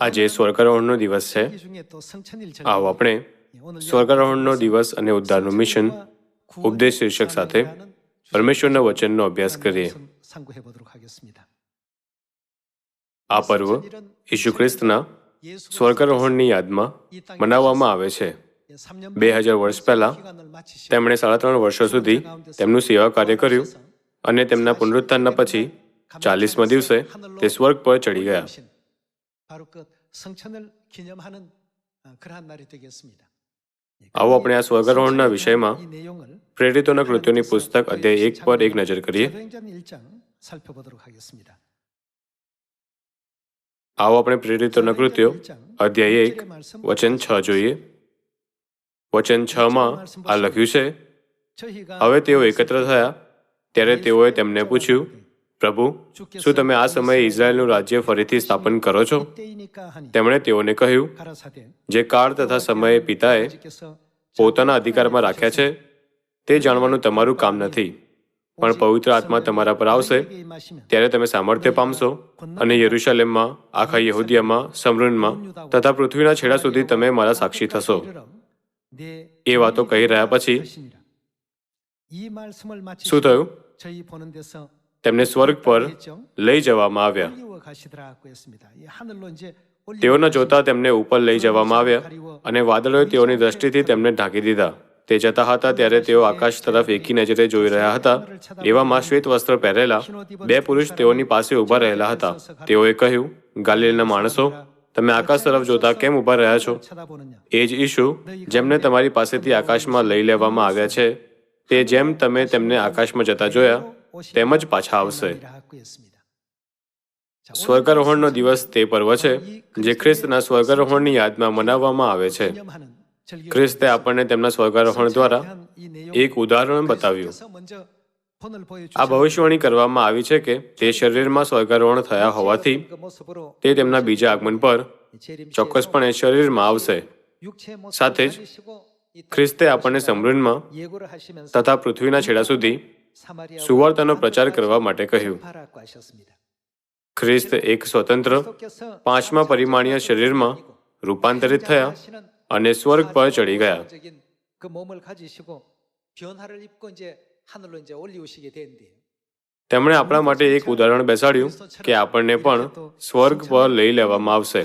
આજે સ્વર્ગારોહણનો દિવસ છે. આવો આપણે સ્વર્ગારોહણનો દિવસ અને ઉદ્ધારનું મિશન ઉપદેશ શીર્ષક સાથે પરમેશ્વરના વચનનો અભ્યાસ કરીએ. આ પર્વ ઈસુ ખ્રિસ્તના સ્વર્ગારોહણની યાદમાં મનાવવામાં આવે છે. બે હજાર વર્ષ પહેલા તેમણે સાડા ત્રણ વર્ષો સુધી તેમનું સેવા કાર્ય કર્યું અને તેમના પુનરુત્થાનના પછી ચાલીસમાં દિવસે તે સ્વર્ગ પર ચડી ગયા. આવો આપણે આ સ્વર્ગારોહણના વિષયમાં પ્રેરિતોના કૃત્યોની પુસ્તક અધ્યાય એક પર એક નજર કરીએ આવો આપણે પ્રેરિતોના કૃત્યો અધ્યાય એક વચન છ જોઈએ વચન છમાં આ લખ્યું છે હવે તેઓ એકત્ર થયા ત્યારે તેઓએ તેમને પૂછ્યું પ્રભુ, શું તમે આ સમયે ઇઝરાયલનું રાજ્ય ફરીથી સ્થાપન કરો છો? તેમણે તેઓને કહ્યું, જે કાળ તથા સમયે પિતાએ પોતાના અધિકારમાં રાખ્યા છે, તે જાણવાનું તમારું કામ નથી. પણ પવિત્ર આત્મા તમારા પર આવશે, ત્યારે તમે સામર્થ્ય પામશો અને યરુશાલેમમાં, આખા યહૂદિયામાં સમૃનમાં તથા પૃથ્વીના છેડા સુધી તમે મારા સાક્ષી થશો. એ વાતો કહી રહ્યા પછી, શું થયું? તેમને સ્વર્ગ પર લઈ જવામાં આવ્યા. તેઓને જોતા તેમને ઉપર લઈ જવામાં આવ્યા અને વાદળોએ તેઓની દ્રષ્ટિથી તેમને ઢાંકી દીધા. તે જતા હતા ત્યારે તેઓ આકાશ તરફ એકી નજરે જોઈ રહ્યા હતા. એવામાં શ્વેત વસ્ત્ર પહેરેલા બે પુરુષ તેઓની પાસે ઊભા રહેલા હતા. તેઓએ કહ્યું, ગાલિલના માણસો, તમે આકાશ તરફ જોતા કેમ ઊભા રહ્યા છો? એ જ ઈશુ જેમને તમારી પાસેથી આકાશમાં લઈ લેવામાં આવ્યા છે. તે જેમ તમે તેમને આકાશમાં જતા જોયા તેમ જ પાછા આવશે. સ્વર્ગારોહણનો દિવસ તે પર્વ છે જે ખ્રિસ્તના સ્વર્ગારોહણની યાદમાં મનાવવામાં આવે છે. ખ્રિસ્તે આપણને તેમના સ્વર્ગારોહણ દ્વારા એક ઉદાહરણ બતાવ્યું. આ ભવિષ્યવાણી કરવામાં આવી છે કે તે શરીરમાં સ્વર્ગારોહણ થયા હોવાથી તે તેમના બીજા આગમન પર ચોક્કસપણે શરીરમાં આવશે. સાથે જ ખ્રિસ્તે આપણને સમૃદ્ધમાં તથા પૃથ્વીના છેડા સુધી સુવાર્તાનો પ્રચાર કરવા માટે કહ્યું. ખ્રિસ્ત એક સ્વતંત્ર પાંચમા પરિમાણીય શરીરમાં રૂપાંતરિત થયા અને સ્વર્ગ પર ચડી ગયા. તેમણે આપણા માટે એક ઉદાહરણ બેસાડ્યું કે આપણને પણ સ્વર્ગ પર લઈ લેવામાં આવશે.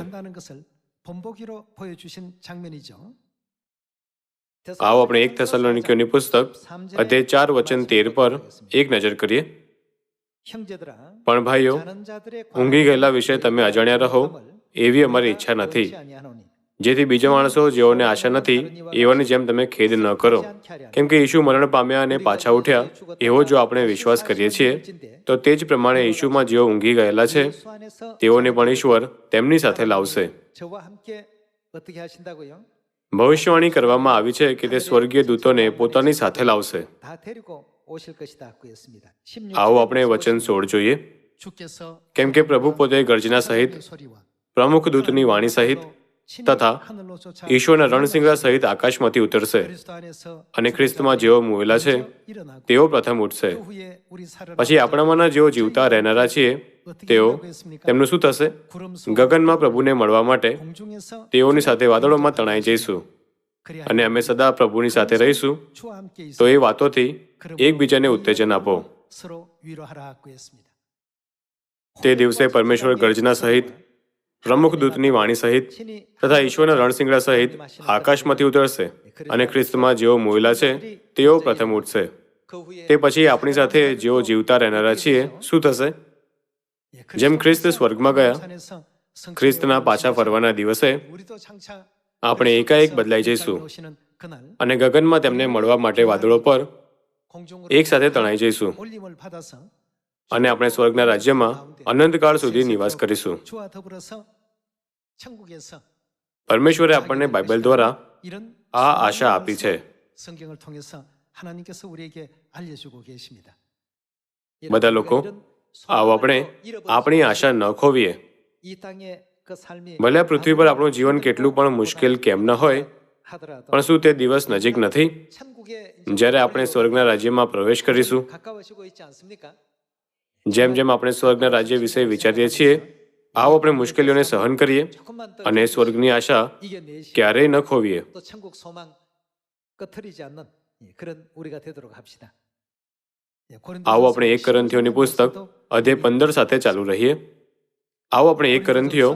આવો આપણે એક થેસલોનિકીઓની પુસ્તક, અધ્યાય ચાર, વચન તેર પર એક નજર કરીએ. પણ ભાઈઓ, ઊંઘી ગયેલા વિશે તમે અજાણ્યા રહો, એવી અમારી ઈચ્છા નથી. જેથી બીજા માણસો જેઓને આશા નથી એવાની જેમ તમે ખેદ ન કરો. કેમ કે ઈશુ મરણ પામ્યા અને પાછા ઉઠ્યા, એવો જો આપણે વિશ્વાસ કરીએ છીએ, તો તે જ પ્રમાણે ઈશુમાં જેઓ ઊંઘી ગયેલા છે, તેઓને પણ ઈશ્વર તેમની સાથે લાવશે. ભવિષ્યવાણી કરવામાં આવી છે કે તે સ્વર્ગીય દૂતોને પોતાની સાથે લાવશે. આવો આપણે વચન સોળ જોઈએ. કેમ કે પ્રભુ પોતે ગર્જના સહિત પ્રમુખ દૂતની વાણી સહિત તથા ઈશ્વરના રણસિંગા સહિત આકાશમાંથી ઉતરશે અને ખ્રિસ્તમાં જેઓ મુવેલા છે તેઓ પ્રથમ ઉઠશે. પછી આપણામાંના જેઓ જીવતા રહેનારા છીએ તેઓ તેમનું શું થશે? ગગનમાં પ્રભુને મળવા માટે તેઓની સાથે વાદળોમાં તણાઈ જઈશું. અને અમે સદા પ્રભુની સાથે રહીશું. તો એ વાતોથી એકબીજાને ઉત્તેજન આપો. તે દિવસે પરમેશ્વર ગર્જના સહિત પ્રમુખદૂતની વાણી સહિત તથા ઈશ્વરના રણસિંગડા સહિત આકાશમાંથી ઉતરશે અને ખ્રિસ્તમાં જેઓ મોયલા છે, તેઓ પ્રથમ ઉઠશે. તે પછી આપણી સાથે જેઓ જીવતા રહેનારા છીએ, શું થશે? જેમ ખ્રિસ્ત સ્વર્ગમાં ગયા, ખ્રિસ્તના પાછા ફરવાના દિવસે આપણે એકાએક બદલાઈ જઈશું અને ગગનમાં તેમને મળવા માટે વાદળો પર એક સાથે તણાઈ જઈશું. અને આપણે સ્વર્ગના રાજ્યમાં અનંતકાળ સુધી નિવાસ કરીશું. પરમેશ્વરે આપણને બાઇબલ દ્વારા આ આશા આપી છે. બધા લોકો, આવો આપણે આપણી આશા ન ખોવીએ. ભલે પૃથ્વી પર આપણું જીવન કેટલું પણ મુશ્કેલ કેમ ન હોય, પણ શું તે દિવસ નજીક નથી? જ્યારે આપણે સ્વર્ગના રાજ્યમાં પ્રવેશ કરીશું જેમ જેમ આપણે સ્વર્ગના રાજ્ય વિશે વિચારીએ છીએ આવો આપણે મુશ્કેલીઓને સહન કરીએ અને સ્વર્ગની આશા ક્યારેય ન ખોવીએ. આવો આપણે એક કરંથીઓની પુસ્તક અધ્યાય પંદર સાથે ચાલુ રહીએ આવો આપણે એક કરંથીઓ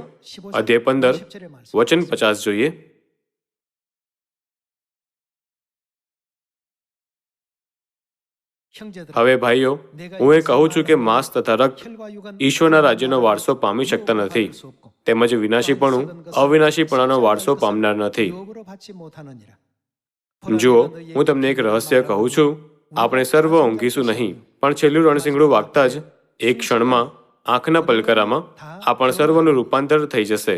અધ્યાય પંદર વચન પચાસ જોઈએ હવે ભાઈઓ હું એ કહું છું કે માંસ તથા રક્ત ઈશ્વરના રાજ્યનો વારસો પામી શકતા નથી. તેમજ વિનાશીપણું અવિનાશીપણાનો વારસો પામનાર નથી. જુઓ હું તમને એક રહસ્ય કહું છું. આપણે સર્વ ઊંઘીશું નહીં પણ છેલ્લું રણસિંગડું વાગતા જ એક ક્ષણમાં આંખના પલકરામાં આપણ સર્વનું રૂપાંતર થઈ જશે.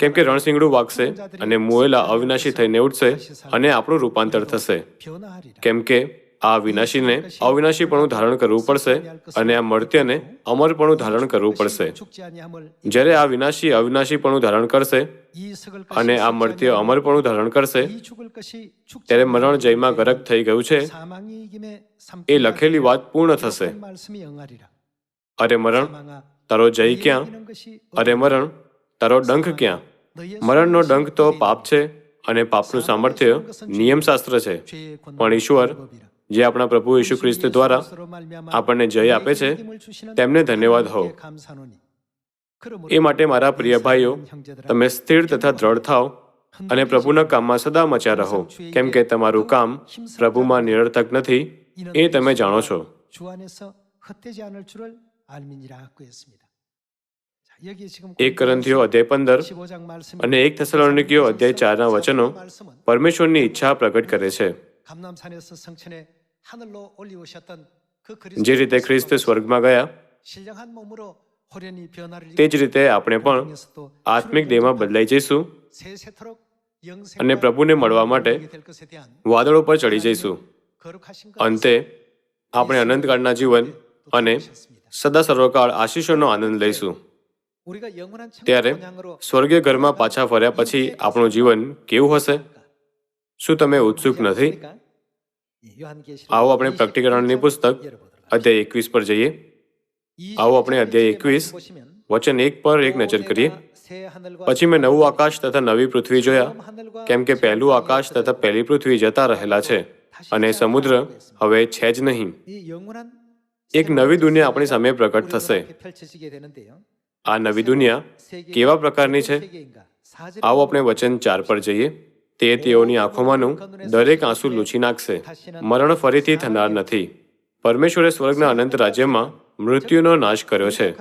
કેમ કે રણસિંગડું વાગશે અને મુએલા અવિનાશી થઈને ઉઠશે અને આપણું રૂપાંતર થશે. કેમ કે આ વિનાશીને અવિનાશીપણું ધારણ કરવું પડશે અને આ મર્ત્યને અમરપણું ધારણ કરવું પડશે. જ્યારે આ વિનાશી અવિનાશીપણું ધારણ કરશે અને આ મર્ત્ય અમરપણું ધારણ કરશે, ત્યારે મરણ જયમાં ગરક થઈ ગયું છે. એ લખેલી વાત પૂર્ણ થશે. અરે મરણ, તારો જય ક્યાં? અરે મરણ, તારો ડંખ ક્યાં? મરણનો ડંખ તો પાપ છે અને પાપનું સામર્થ્ય નિયમશાસ્ત્ર છે. પણ ઈશ્વર જે આપણા પ્રભુ యేసు ખ્રિસ્ત દ્વારા આપણને જય આપે છે તેમને ધન્યવાદ હો એ માટે મારા પ્રિય ભાઈઓ તમે સ્થિર તથા દ્રઢ થાઓ અને પ્રભુના કામમાં સદા મચા રહો કેમ કે તમારું કામ પ્રભુમાં નિરર્થક નથી એ તમે જાણો છો. એક કરંથીઓ અધ્યાય પંદર અને એક થસલોનિકીઓ અધ્યાય ચારના વચનો પરમેશ્વરની ઈચ્છા પ્રગટ કરે છે. જે રીતે ખ્રિસ્ત સ્વર્ગમાં ગયા તે જ રીતે આપણે પણ આત્મિક દેહમાં બદલાઈ જઈશું અને પ્રભુને મળવા માટે વાદળો પર ચડી જઈશું અંતે આપણે અનંતકાળના જીવન અને સદા સર્વકાળ આશીષોનો આનંદ લઈશું ત્યારે સ્વર્ગીય ઘરમાં પાછા ફર્યા પછી આપણું જીવન કેવું હશે શું તમે ઉત્સુક નથી આવો આપણે પ્રકટીકરણની પુસ્તક અધ્યાય એકવીસ પર જઈએ. આવો આપણે અધ્યાય એકવીસ. વચન એક પર એક નજર કરીએ. પછી મેં નવું આકાશ તથા નવી પૃથ્વી જોયા. કેમ કે પહેલું આકાશ તથા પહેલી પૃથ્વી જતા રહેલા છે. અને સમુદ્ર હવે છે જ નહીં. એક નવી દુનિયા આપણી સામે પ્રગટ થશે. આ નવી દુનિયા કેવા પ્રકારની છે? આવો આપણે વચન ચાર પર જઈએ. તે તેઓની આંખોમાંનું દરેક આંસુ લૂછી નાખશે. મરણ ફરીથી થનાર નથી. પરમેશ્વરે સ્વર્ગના અનંત રાજ્યમાં મૃત્યુનો નાશ કર્યો છે.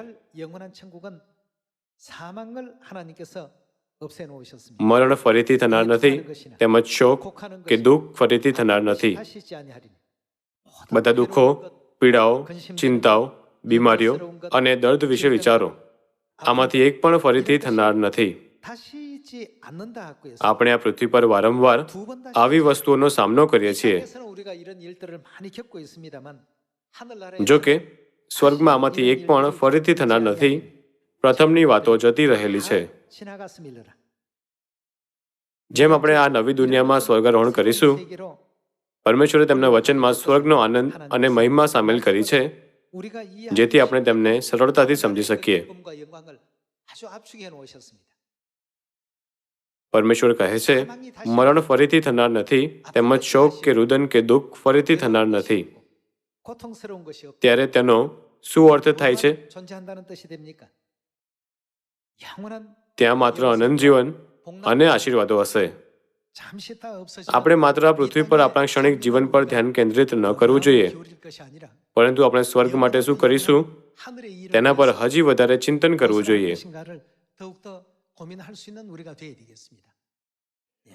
મરણ ફરીથી થનાર નથી, તેમજ શોક કે દુઃખ ફરીથી થનાર નથી. બધા દુઃખો, પીડાઓ, ચિંતાઓ, બીમારીઓ અને દર્દ વિશે વિચારો. આમાંથી એક પણ ફરીથી થનાર નથી. આપણે આ પૃથ્વી પર વારંવાર આવી વસ્તુઓનો સામનો કરીએ છીએ. જો સ્વર્ગમાં આમાંથી એક પણ ફરીથી થનાર નથી. પ્રથમની વાતો જતી રહેલી છે. જેમ આપણે આ નવી દુનિયામાં સ્વર્ગારોહણ કરીશું પરમેશ્વરે તેમના વચનમાં સ્વર્ગનો આનંદ અને મહિમા સામેલ કરી છે જેથી આપણે તેમને સરળતાથી સમજી શકીએ. પરમેશ્વર કહે છે, મરણ ફરીથી થનાર નથી, તેમજ શોક કે રુદન કે દુઃખ ફરીથી થનાર નથી. ત્યારે તેનો શું અર્થ થાય છે? ત્યાં માત્ર અનંત જીવન અને આશીર્વાદો હશે. આપણે માત્ર આ પૃથ્વી પર આપણા ક્ષણિક જીવન પર ધ્યાન કેન્દ્રિત ન કરવું જોઈએ. પરંતુ આપણે સ્વર્ગ માટે શું કરીશું? તેના પર હજી વધારે ચિંતન કરવું જોઈએ.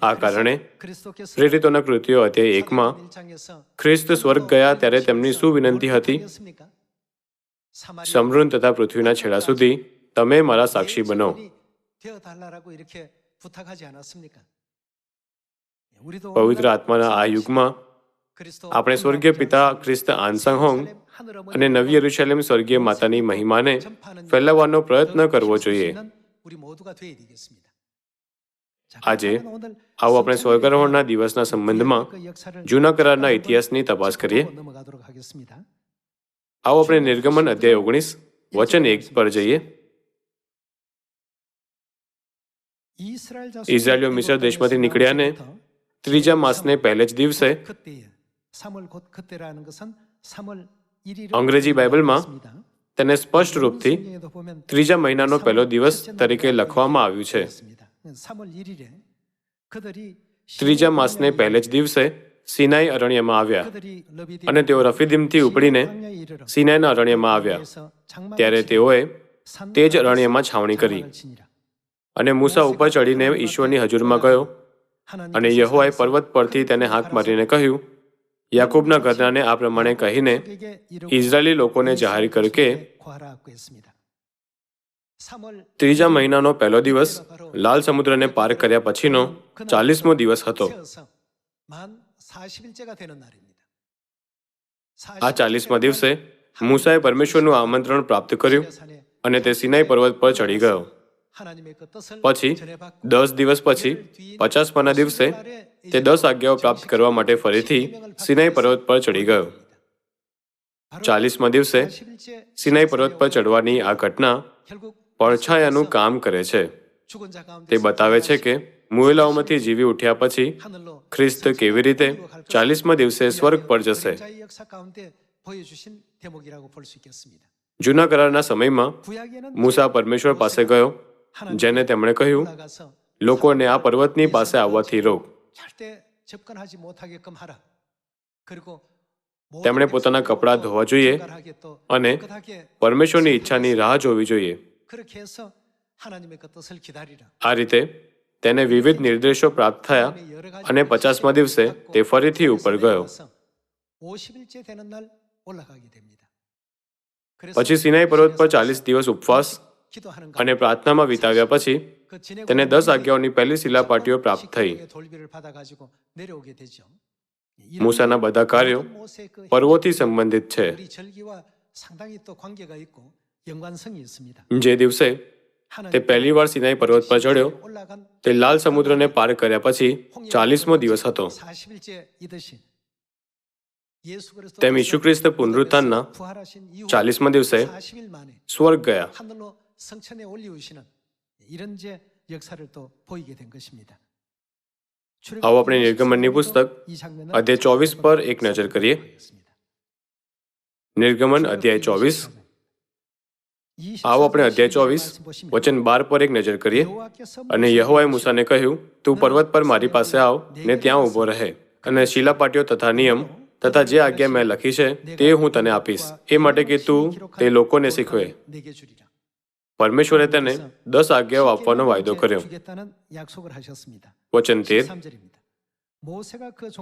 આ કારણે પ્રેરિતોના કૃત્યો અધ્યાય એકમાં ખ્રિસ્ત સ્વર્ગ ગયા ત્યારે તેમની શું વિનંતી હતી સમૃદ્ધ તથા પૃથ્વીના છેડા સુધી તમે મારા સાક્ષી બનો પવિત્ર આત્માના આ યુગમાં આપણે સ્વર્ગીય પિતા ખ્રિસ્ત આનસંગ હોંગ અને નવી યરુશલેમ સ્વર્ગીય માતાની મહિમાને ફેલાવવાનો પ્રયત્ન કરવો જોઈએ આજે આવો આપણે સ્વર્ગરોહણના દિવસના સંબંધમાં જૂના કરારના ઇતિહાસની તપાસ કરીએ આવો આપણે નિર્ગમન અધ્યાય ઓગણીસ વચન એક પર જઈએ ઇઝરાયલીઓ મિશ્ર દેશમાંથી નીકળ્યા ને ત્રીજા માસને પહેલે જ દિવસે અંગ્રેજી બાઇબલમાં તેને સ્પષ્ટ રૂપથી ત્રીજા મહિનાનો પહેલો દિવસ તરીકે લખવામાં આવ્યું છે. ત્રીજા માસને પહેલે જ દિવસે સિનાઈ અરણ્યમાં આવ્યા અને તેઓ રફીદીમથી ઉપડીને સિનાઈના અરણ્યમાં આવ્યા. ત્યારે તેઓએ તે જ અરણ્યમાં છાવણી કરી અને મૂસા ઉપર ચડીને ઈશ્વરની હજુરમાં ગયો અને યહોવાએ પર્વત પરથી તેને હાથ મારીને કહ્યું યાકૂબના ઘટનાને આ પ્રમાણે કહીને ઇઝરાયેલી લોકોને જાહેર કર કે ત્રીજા મહિનાનો પહેલો દિવસ લાલ સમુદ્રને પાર કર્યા પછીનો ચાલીસમો દિવસ હતો. આ ચાલીસમા દિવસે મૂસાએ પરમેશ્વરનું આમંત્રણ પ્રાપ્ત કર્યું અને તે સિનાઈ પર્વત પર ચડી ગયો. પછી દસ દિવસ પછી પચાસમાના દિવસે તે દસ આજ્ઞાઓ પ્રાપ્ત કરવા માટે ફરીથી સિનાઈ પર્વત પર ચડી ગયો. ચાલીસમા દિવસે સિનાઈ પર્વત પર ચડવાની આ ઘટના પડછાયાનું કામ કરે છે. તે બતાવે છે કે મુએલાઓમાંથી જીવી ઉઠ્યા પછી ખ્રિસ્ત કેવી રીતે ચાલીસમા દિવસે સ્વર્ગ પર જશે? જૂના કરારના સમયમાં મૂસા પરમેશ્વર પાસે ગયો. જેને તેમણે કહ્યું લોકોને આ પર્વતની પાસે આવવાથી રોક. તેમણે પોતાના કપડાં ધોવા જોઈએ અને પરમેશ્વરની ઈચ્છાની રાહ જોવી જોઈએ. આ રીતે તેને વિવિધ નિર્દેશો પ્રાપ્ત થયા અને પચાસમા દિવસે તે ફરીથી ઉપર ગયો. પછી સિનાઈ પર્વત પર ચાલીસ દિવસ ઉપવાસ અને પ્રાર્થનામાં વિતાવ્યા પછી તેને દસ આજ્ઞાઓની પહેલી શિલા પ્રાપ્ત થઈ. મૂસાના બધા કાર્યો પર્વોથી સંબંધિત છે. જે દિવસે તે પહેલી વાર સિનાઈ પર્વત પર ચડ્યો તે લાલ સમુદ્રને પાર કર્યા પછી ચાલીસમો દિવસ હતો. તેમ ઈસુ ખ્રિસ્ત પુનરુત્થાનના ચાલીસમા દિવસે સ્વર્ગ ગયા. 성천에 올리우시는 이런 이제 역사를 또 보이게 된 것입니다. આવો આપણે નિર્ગમનની પુસ્તક અધ્યાય ચોવીસ પર એક નજર કરીએ નિર્ગમન અધ્યાય ચોવીસ આવો આપણે અધ્યાય ચોવીસ વચન બાર પર એક નજર કરીએ અને યહોવાએ મૂસાને કહ્યું તું પર્વત પર મારી પાસે આવ ને ત્યાં ઊભો રહે અને શિલાપાટીઓ તથા નિયમ તથા જે આજ્ઞા મેં લખી છે તે હું તને આપીશ એ માટે કે તું તે લોકોને શીખવે 내게 주리라. પરમેશ્વરે તેને દસ આજ્ઞાઓ આપવાનો વાયદો કર્યો. વચન તેર.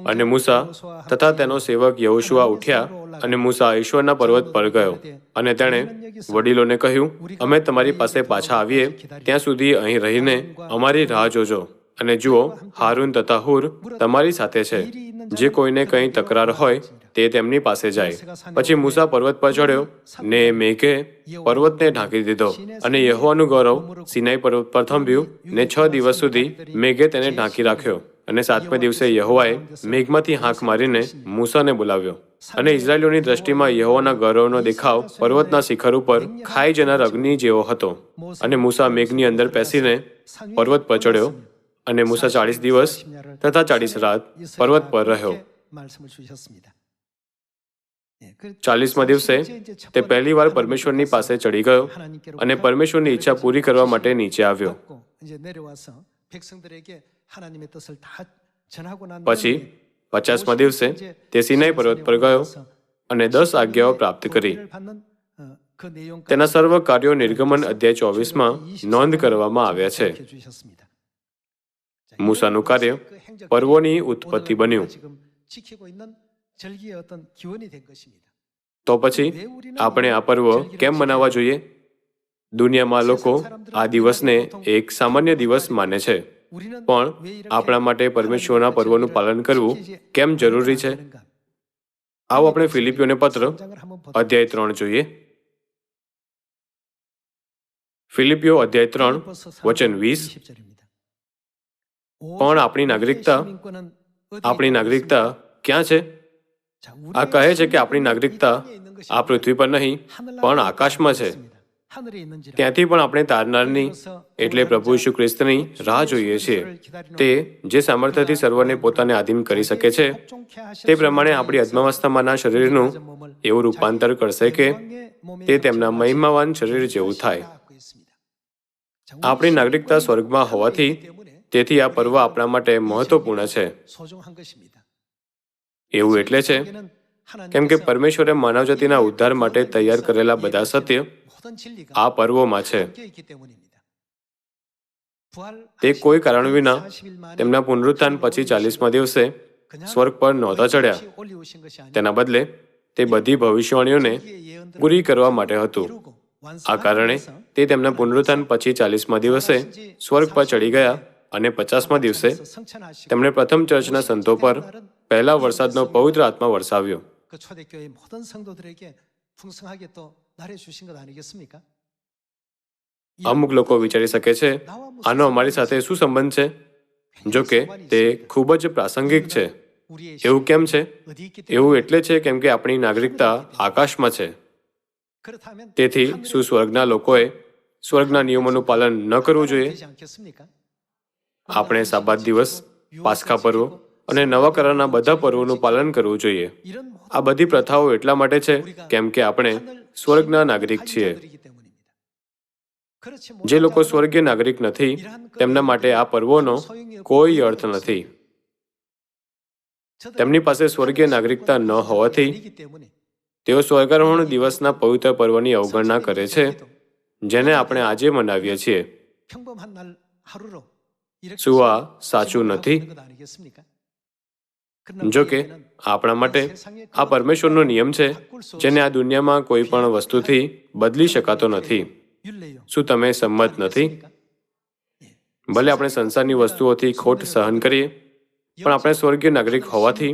અને મૂસા તથા તેનો સેવક યહોશુઆ ઉઠ્યા અને મૂસા ઈશ્વરના પર્વત પર ગયો. અને તેણે વડીલોને કહ્યું અમે તમારી પાસે પાછા આવીએ. ત્યાં સુધી અહીં રહીને અમારી રાહ જોજો. અને જુઓ હારૂન તથા હુર તમારી સાથે છે. જે કોઈને કંઈ તકરાર હોય તે તેમની પાસે જાય. પછી મૂસા પર્વત પર ચડ્યો ને મેઘે પર્વતને ઢાંકી દીધો અને યહોવાનું ગૌરવ સિનાઈ પર્વત પર થંભ્યું ને છ દિવસ સુધી મેઘે તેને ઢાંકી રાખ્યો અને સાતમે દિવસે યહોવાએ મેઘમાંથી હાંક મારીને મૂસાને બોલાવ્યો. અને ઇઝરાયલીઓની દ્રષ્ટિમાં યહોવાના ગૌરવનો દેખાવ પર્વતના શિખર ઉપર ખાઈ જનાર અગ્નિ જેવો હતો. અને મૂસા મેઘની અંદર બેસીને પર્વત પર ચડ્યો અને મૂસા ચાળીસ દિવસ તથા ચાળીસ રાત પર્વત પર રહ્યો. ચાલીસમાં દિવસે તે પહેલી વાર પરમેશ્વરની પાસે ચડી ગયો અને પરમેશ્વરની ઈચ્છા પૂરી કરવા માટે નીચે આવ્યો. પછી પચાસમાં દિવસે તે સિનાઈ પર્વત પર ગયો અને દસ આજ્ઞાઓ પ્રાપ્ત કરી. તેના સર્વ કાર્યો નિર્ગમન અધ્યાય ચોવીસમાં નોંધ કરવામાં આવ્યા છે. મૂસાનું કાર્ય પર્વોની ઉત્પત્તિ બન્યું. તો પછી આપણે આ પર્વ કેમ મનાવવા જોઈએ? દુનિયામાં લોકો આ દિવસને એક સામાન્ય દિવસ માને છે. પણ આપણા માટે પરમેશ્વરના પર્વનું પાલન કરવું કેમ જરૂરી છે? આવો આપણે ફિલિપિયોને પત્ર અધ્યાય ત્રણ જોઈએ. ફિલિપિયો અધ્યાય ત્રણ વચન વીસ. પણ આપણી નાગરિકતા આપણી નાગરિકતા ક્યાં છે? આ કહે છે કે આપણી નાગરિકતા આ પૃથ્વી પર નહીં પણ આકાશમાં છે. ત્યાંથી પણ આપણે તારનારની એટલે પ્રભુ ઈશુ ખ્રિસ્તની રાહ જોઈએ છીએ. તે જે સામર્થ્યથી સર્વને પોતાને આધીન કરી શકે છે તે પ્રમાણે આપણી અદ્માવસ્થામાંના શરીરનું એવું રૂપાંતર કરશે કે તે તેમના મહિમાવાન શરીર જેવું થાય. આપણી નાગરિકતા સ્વર્ગમાં હોવાથી તેથી આ પર્વ આપણા માટે મહત્વપૂર્ણ છે. એવું એટલે છે? કેમ કે પરમેશ્વરે માનવજાતિના ઉદ્ધાર માટે તૈયાર કરેલા બધા સત્ય આ પર્વોમાં છે. તે કોઈ કારણ વિના તેમના પુનરુત્થાન પછી ચાલીસમાં દિવસે સ્વર્ગ પર નહોતા ચડ્યા. તેના બદલે તે બધી ભવિષ્યવાણીઓને પૂરી કરવા માટે હતું. આ કારણે તે તેમના પુનરુત્થાન પછી ચાલીસમાં દિવસે સ્વર્ગ પર ચડી ગયા. અને પચાસમાં દિવસે તેમણે પ્રથમ ચર્ચના સંતો પર પહેલા વરસાદનો પવિત્ર આત્મા વરસાવ્યો. અમુક લોકો વિચારી શકે છે, આનો અમારી સાથે શું સંબંધ છે? જો કે તે ખૂબ જ પ્રાસંગિક છે. એવું કેમ છે? એવું એટલે છે કેમ કે આપણી નાગરિકતા આકાશમાં છે. તેથી શું સ્વર્ગના લોકોએ સ્વર્ગના નિયમોનું પાલન ન કરવું જોઈએ. આપણે સાબાદ દિવસ, પાસ્કા પર્વ અને નવા કરારના બધા પર્વોનું પાલન કરવું જોઈએ. આ બધી પ્રથાઓ એટલા માટે છે કેમ કે આપણે સ્વર્ગના નાગરિક છીએ. જે લોકો સ્વર્ગીય નાગરિક નથી, તેમના માટે આ પર્વોનો કોઈ અર્થ નથી. તેમની પાસે સ્વર્ગીય નાગરિકતા ન હોવાથી, તેઓ સ્વર્ગારોહણ દિવસના પવિત્ર પર્વની અવગણના કરે છે, જેને આપણે આજે મનાવીએ છીએ. શું આ સાચું નથી? જો કે આપણા માટે આ પરમેશ્વરનો નિયમ છે જેને આ દુનિયામાં કોઈ પણ વસ્તુથી બદલી શકાતો નથી. શું તમે સંમત નથી? ભલે આપણે સંસારની વસ્તુઓથી ખોટ સહન કરીએ પણ આપણે સ્વર્ગીય નાગરિક હોવાથી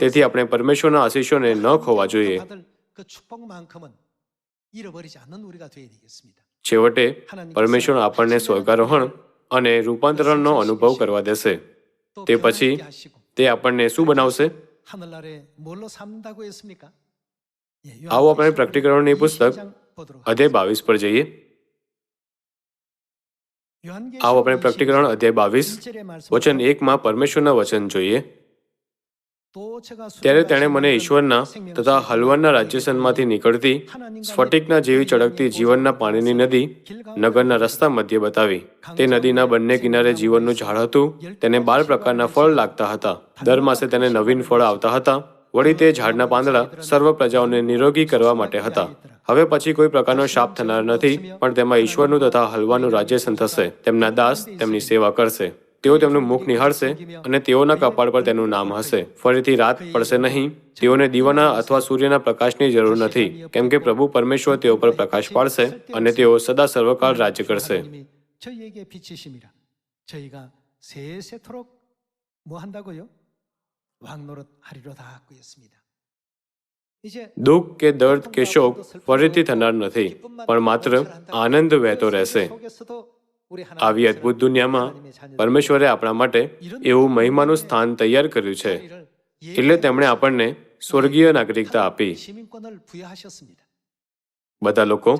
તેથી આપણે પરમેશ્વરના આશીષોને ન ખોવા જોઈએ. છેવટે પરમેશ્વર આપણને સ્વર્ગારોહણ અને રૂપાંતરણનો અનુભવ કરવા દેશે. તે પછી તે આપણને શું બનાવશે? આવો આપણે પ્રકટીકરણની પુસ્તક અધ્યાય બાવીસ પર જઈએ. આવો આપણે પ્રકટીકરણ અધ્યાય બાવીસ, વચન એકમાં પરમેશ્વરના વચન જોઈએ. ત્યારે તેણે મને ઈશ્વરના તથા હલવનના રાજ્યસનમાંથી નીકળતી સ્ફટિકના જેવી ચળકતી જીવનના પાણીની નદી નગરના રસ્તા મધ્ય બતાવી. તે નદીના બંને કિનારે જીવનનું ઝાડ હતું. તેને બાર પ્રકારના ફળ લાગતા હતા. દર માસે તેને નવીન ફળ આવતા હતા. વળી તે ઝાડના પાંદડા સર્વ પ્રજાઓને નિરોગી કરવા માટે હતા. હવે પછી કોઈ પ્રકારનો શાપ થનાર નથી પણ તેમાં ઈશ્વરનું તથા હલવાનું રાજ્યસન થશે. તેમના દાસ તેમની સેવા કરશે. તેઓ તેમનું મુખ નિહાળશે અને તેઓના કપાળ પર તેનું નામ હશે. ફરીથી રાત પડશે નહીં. તેઓને દીવાના અથવા સૂર્યના પ્રકાશની જરૂર નથી. કેમ કે પ્રભુ પરમેશ્વર તેઓ પર પ્રકાશ પાડશે અને તેઓ સદા સર્વકાળ રાજ્ય કરશે. દુઃખ કે દર્દ કે શોક ફરીથી થનાર નથી, પણ માત્ર આનંદ વહેતો રહેશે. આવી અદ્ભુત દુનિયામાં પરમેશ્વરે આપણા માટે એવું મહિમાનું સ્થાન તૈયાર કર્યું છે. એટલે તેમણે આપણને સ્વર્ગીય નાગરિકતા આપી. બધા લોકો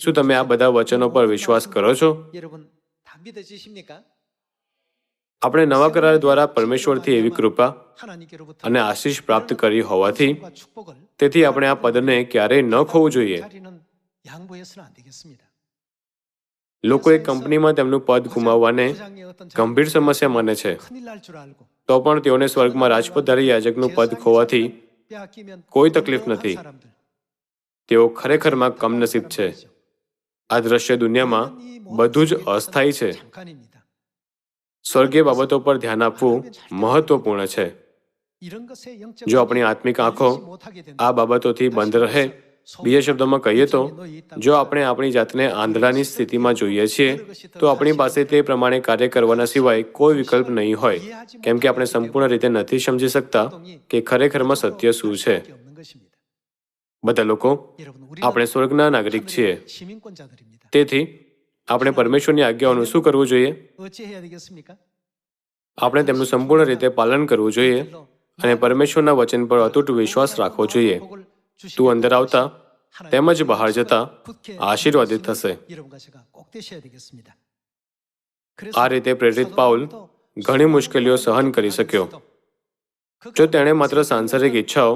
શું તમે આ બધા વચનો પર વિશ્વાસ કરો છો? આપણે નવા કરાર દ્વારા પરમેશ્વરથી એવી કૃપા અને આશીષ પ્રાપ્ત કરી હોવાથી તેથી આપણે આ પદને ક્યારેય ન ખોવું જોઈએ. લોકો એ કંપનીમાં તેમનું પદ ગુમાવવાને ગંભીર સમસ્યા માને છે. તો પણ તેઓને સ્વર્ગમાં રાજપદધારી યાજકનું પદ ખોવાથી કોઈ તકલીફ નથી. તેઓ ખરેખરમાં કમનસીબ છે. આ દ્રશ્ય દુનિયામાં બધું જ અસ્થાયી છે. સ્વર્ગીય બાબતો પર ધ્યાન આપવું મહત્વપૂર્ણ છે. જો આપણી આત્મિક આંખો આ બાબતોથી બંધ રહે બીજા શબ્દોમાં કહીએ તો, જો આપણે આપણી જાતને આંધળાની સ્થિતિમાં જોઈએ છીએ, તો આપણી પાસે તે પ્રમાણે કાર્ય કરવાના સિવાય કોઈ વિકલ્પ નહીં હોય. કેમ કે આપણે સંપૂર્ણ રીતે નથી સમજી શકતા કે ખરેખરમાં સત્ય શું છે. બધા લોકો, આપણે સ્વર્ગના નાગરિક છીએ. તેથી, આપણે પરમેશ્વરની આજ્ઞાઓનું શું કરવું જોઈએ? આપણે તેમનું સંપૂર્ણ રીતે પાલન કરવું જોઈએ અને પરમેશ્વરના વચન પર અતૂટ વિશ્વાસ રાખવો જોઈએ. તું અંદર આવતા તેમજ બહાર જતા આશીર્વાદિત થશે. આ રીતે પ્રેરિત પાઉલ ઘણી મુશ્કેલીઓ સહન કરી શક્યો. જો તેણે માત્ર સાંસારિક ઈચ્છાઓ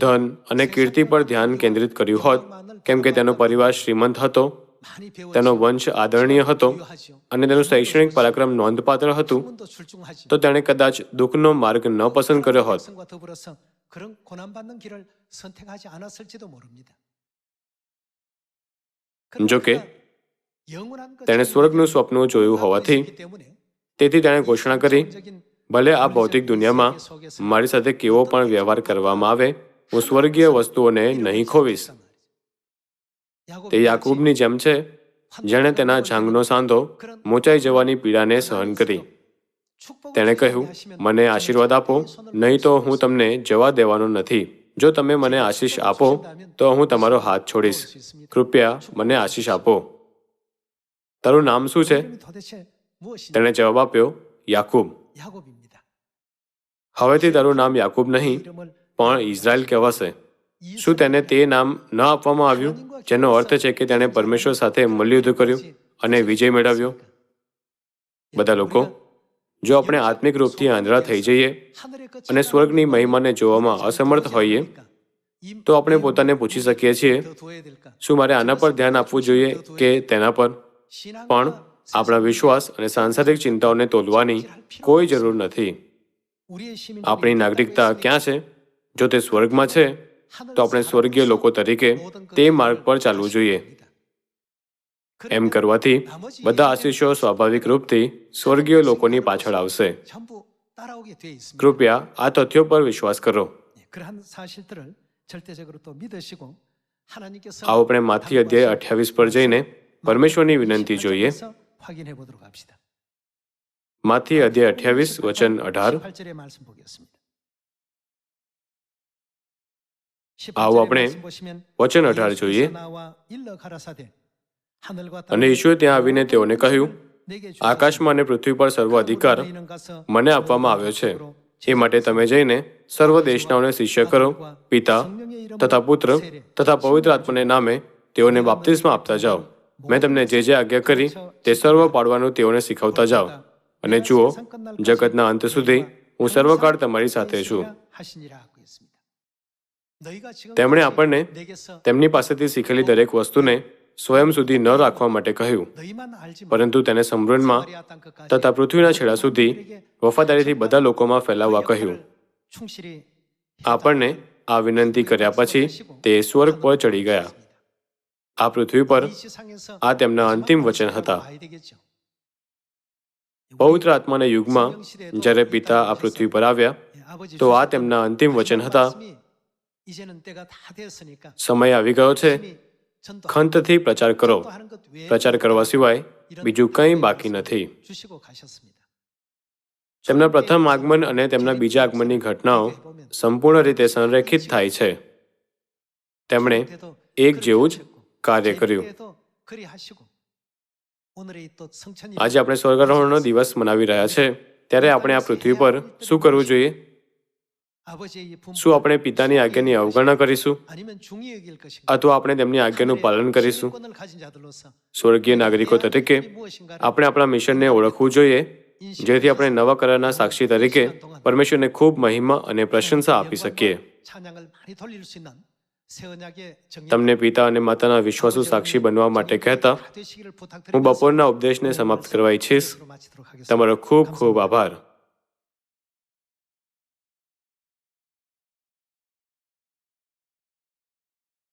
ધન અને કીર્તિ પર ધ્યાન કેન્દ્રિત કર્યું હોત કેમ કે તેનો પરિવાર શ્રીમંત હતો તેનો વંશ આદરણીય હતો અને તેનું શૈક્ષણિક પરાક્રમ નોંધપાત્ર હતું તો તેણે કદાચ દુઃખનો માર્ગ ન પસંદ કર્યો હોત. 그런 જોકે તેણે સ્વર્ગનું સ્વપ્ન જોયું હોવાથી તેથી તેણે ઘોષણા કરી ભલે આ ભૌતિક દુનિયામાં મારી સાથે કેવો પણ વ્યવહાર કરવામાં આવે હું સ્વર્ગીય વસ્તુઓને નહીં ખોવીશ તે યાકૂબની જેમ છે જેણે તેના જાંગનો સાંધો મોચાઈ જવાની પીડાને સહન કરી તેણે કહ્યું મને આશીર્વાદ આપો નહીં તો હું તમને જવા દેવાનો નથી. જો તમે મને આશીષ આપો તો હું તમારો હાથ છોડીશ. કૃપયા મને આશીષ આપો. તારું નામ શું છે? તેણે જવાબ આપ્યો યાકુબ. હવેથી તારું નામ યાકુબ નહીં પણ ઇઝરાયલ કહેવાશે. શું તેને તે નામ ન આપવામાં આવ્યું જેનો અર્થ છે કે તેણે પરમેશ્વર સાથે મલ્લયુદ્ધ કર્યું અને વિજય મેળવ્યો? બધા લોકો જો આપણે આત્મિક રૂપથી આંધળા થઈ જઈએ અને સ્વર્ગની મહિમાને જોવામાં અસમર્થ હોઈએ, તો આપણે પોતાને પૂછી શકીએ છીએ, શું મારે આના પર ધ્યાન આપવું જોઈએ કે તેના પર? પણ આપણા વિશ્વાસ અને સાંસારિક ચિંતાઓને તોલવાની કોઈ જરૂર નથી. આપણી નાગરિકતા ક્યાં છે? જો તે સ્વર્ગમાં છે, તો આપણે સ્વર્ગીય લોકો તરીકે તે માર્ગ પર ચાલવું જોઈએ. એમ કરવાથી બધા આશીષો સ્વાભાવિક રૂપથી સ્વર્ગીય લોકોની પાછળ આવશે. કૃપયા આ તથ્યો પર વિશ્વાસ કરો. આવો આપણે માથી અધ્યાય અઠ્યાવીસ પર જઈને પરમેશ્વરની વિનંતી જોઈએ. માથી અધ્યાય અઠ્યાવીસ વચન અઢાર. આવો આપણે વચન અઢાર જોઈએ. અને ઈશ્વરે ત્યાં આવીને તેઓને કહ્યું આકાશમાં અને પૃથ્વી પર સર્વ અધિકાર મને આપવામાં આવ્યો છે. એ માટે તમે જઈને સર્વ દેશનાઓને શિષ્ય કરો પિતા તથા પુત્ર તથા પવિત્ર આત્માને નામે તેઓને બાપ્તિસ્મા આપતા જાઓ મેં તમને જે જે આજ્ઞા કરી તે સર્વ પાડવાનું તેઓને શીખવતા જાઓ અને જુઓ જગતના અંત સુધી હું સર્વકાળ તમારી સાથે છું। તેમણે આપણને તેમની પાસેથી શીખેલી દરેક વસ્તુને સ્વયં સુધી ન રાખવા માટે કહ્યું. પરંતુ તેને સમૃદ્ધમાં તથા પૃથ્વીના છેડા સુધી વફાદારીથી બધા લોકોમાં ફેલાવવા કહ્યું. આપણને આ વિનંતી કર્યા પછી તે સ્વર્ગ પર ચડી ગયા. આ પૃથ્વી પર આ તેમના અંતિમ વચન હતા. પવિત્ર આત્માના યુગમાં જ્યારે પિતા આ પૃથ્વી પર આવ્યા તો આ તેમના અંતિમ વચન હતા. સમય આવી ગયો છે. ખંતથી પ્રચાર કરો. પ્રચાર કરવા સિવાય બીજું કંઈ બાકી નથી. તેમના પ્રથમ આગમન અને તેમના બીજા આગમનની ઘટનાઓ સંપૂર્ણ રીતે સંરેખિત થાય છે. તેમણે એક જેવું જ કાર્ય કર્યું. આજે આપણે સ્વર્ગારોહણનો દિવસ મનાવી રહ્યા છે. ત્યારે આપણે આ પૃથ્વી પર શું કરવું જોઈએ? શું આપણે પિતાની આજ્ઞાની અવગણના કરીશું અથવા આપણે તેમની આજ્ઞાનું પાલન કરીશું સ્વર્ગીય નાગરિકો તરીકે આપણે આપણા મિશનને ઓળખવું જોઈએ જેથી આપણે નવા કરારના સાક્ષી તરીકે પરમેશ્વરને ખૂબ મહિમા અને પ્રશંસા આપી શકીએ. તમને પિતા અને માતાના વિશ્વાસુ સાક્ષી બનવા માટે કહેતા હું બપોરના ઉપદેશને સમાપ્ત કરવા ઈચ્છીશ. તમારો ખૂબ ખૂબ આભાર.